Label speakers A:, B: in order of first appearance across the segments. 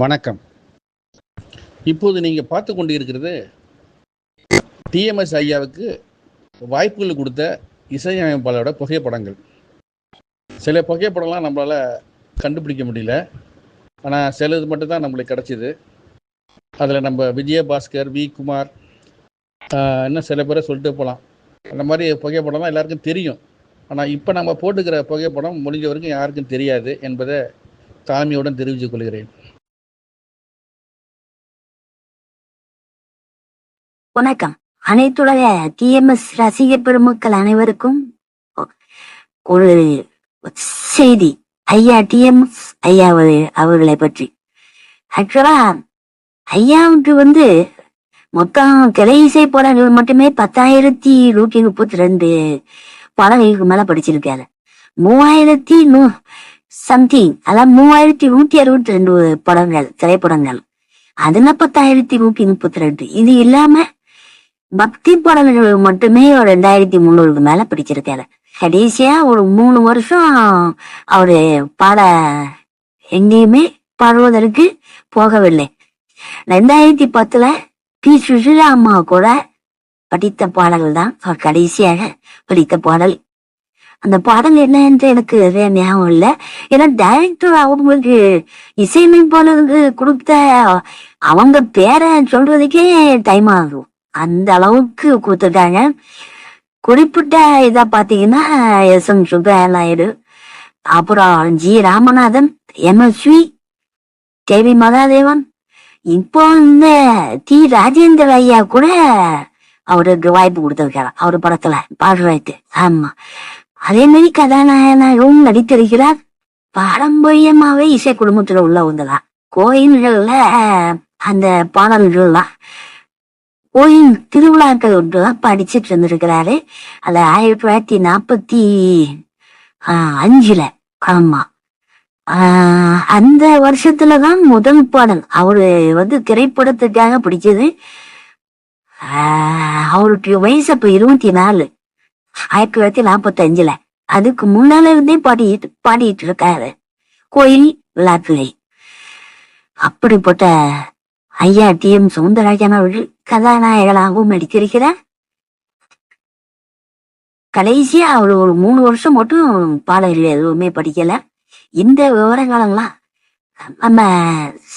A: வணக்கம். இப்போது நீங்கள் பார்த்து கொண்டு இருக்கிறது டிஎம்எஸ் ஐயாவுக்கு வாய்ப்புகள் கொடுத்த இசையமைப்பாளரோட புகைப்படங்கள். சில புகைப்படம்லாம் நம்மளால் கண்டுபிடிக்க முடியல. ஆனால் சிலது மட்டும்தான் நம்மளுக்கு கிடச்சிது. அதில் நம்ம விஜயபாஸ்கர் வி குமார் இன்னும் சில பேரை சொல்லிட்டு போகலாம் அந்த மாதிரி புகைப்படம்லாம் எல்லாருக்கும் தெரியும். ஆனால் இப்போ நம்ம போட்டுக்கிற புகைப்படம் முடிஞ்ச வரைக்கும் யாருக்கும் தெரியாது என்பதை தாழ்மையுடன் தெரிவித்துக் கொள்கிறேன்.
B: வணக்கம். அனைத்துடைய டிஎம்எஸ் ரசிக பெருமக்கள் அனைவருக்கும் ஒரு செய்தி. ஐயா டிஎம்எஸ் ஐயா அவர்களை பற்றி. ஆக்சுவலா ஐயாவுக்கு வந்து மொத்தம் கிளை இசை பாடல்கள் மட்டுமே பத்தாயிரத்தி நூற்றி முப்பத்தி ரெண்டு பாடல்களுக்கு மேல படிச்சிருக்காரு. மூவாயிரத்தி நூ சம்திங் அதான் மூவாயிரத்தி நூத்தி அறுபத்தி ரெண்டு படங்கள் திரைப்படங்கள் அதுல பத்தாயிரத்தி நூத்தி முப்பத்தி ரெண்டு இது இல்லாம பக்தி பாடல்கள் மட்டுமே ஒரு ரெண்டாயிரத்தி முந்நூறுக்கு மேல பிடிச்சிருக்காரு கடைசியா ஒரு மூணு வருஷம் அவரு பாட எங்கேயுமே பாடுவதற்கு போகவில்லை. ரெண்டாயிரத்தி பத்துல பி. சுஷிலா அம்மா கூட படித்த பாடல்கள் தான் கடைசியாக படித்த பாடல். அந்த பாடல் என்ன என்று எனக்கு ஞாபகம் இல்லை. ஏன்னா டைரக்டர் அவங்களுக்கு இசையமைப்பாளருக்கு கொடுத்த அவங்க பேரை சொல்றதுக்கே டைம் ஆகும் அந்த அளவுக்கு கொடுத்துட்டாங்க. குறிப்பிட்ட இதை பார்த்தீங்கன்னா எஸ் எம் சுப்பையா நாயுடு அப்புறம் G Ramanathan MSV K V Mahadevan. இப்போ இந்த டி ராஜேந்திர ஐயா கூட அவருக்கு வாய்ப்பு கொடுத்துருக்காரு அவர் படத்துல பாடுறதுக்கு. ஆமா. அதே மாதிரி கதாநாயகனாகவும் நடித்திருக்கிறார். பாரம்பரியமாவே இசை குடும்பத்துல உள்ளவங்க தான். கோயில்கள்ல அந்த பாடல்கள்லாம் கோயில் திருவிழாக்கள் ஒன்று தான் படிச்சுட்டு இருந்திருக்கிறாரு. அது ஆயிரத்தி தொள்ளாயிரத்தி நாற்பத்தி அஞ்சுல ஆமா அந்த வருஷத்துலதான் முதல் பாடல். அவரு வந்து திரைப்படத்துக்காக பிடிச்சது. அவருடைய அவருக்கு வயசு அப்ப இருபத்தி நாலு. ஆயிரத்தி தொள்ளாயிரத்தி நாற்பத்தி அஞ்சுல அதுக்கு முன்னால இருந்தே பாடிட்டு பாடிட்டு இருக்காரு. கோயில் விழாக்களை. அப்படிப்பட்ட ஐயா டி எம் சவுந்தரராஜன் அவர்கள் கதாநாயகனாகவும் நடிச்சிருக்கிறார் கடைசியா அவர் ஒரு மூணு வருஷம் மட்டும் பாடல்கள் எதுவுமே படிக்கல. இந்த விவரங்களெல்லாம் நம்ம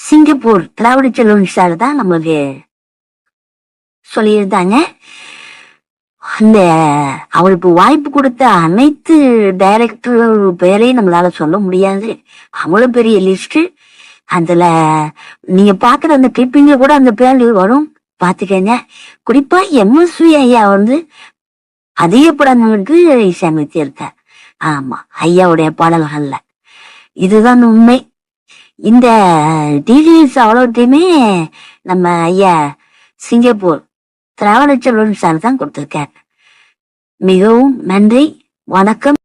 B: சிங்கப்பூர் திராவிட செல்வன் சார் தான் நம்மளுக்கு சொல்லியிருந்தாங்க. அந்த அவருக்கு வாய்ப்பு கொடுத்த அனைத்து டைரக்டர் பெயரையும் நம்மளால சொல்ல முடியாது. அவ்வளோ பெரிய லிஸ்ட் அதுல நீங்க பாக்குற அந்த கிளிப்பிங்க கூட அந்த பேர் வரும். பாத்துக்கங்க. குறிப்பா எம்எஸ்வி ஐயா வந்து அதிக படங்களுக்கு இசையமைத்து ஆமா ஐயாவுடைய பாடல்கள்ல. இதுதான் உண்மை. இந்த டீடைல்ஸ் அவ்வளோத்தையுமே நம்ம ஐயா சிங்கப்பூர் திராவிட செல்வன் சார் தான் கொடுத்துருக்கார். மிகவும் நன்றி வணக்கம்.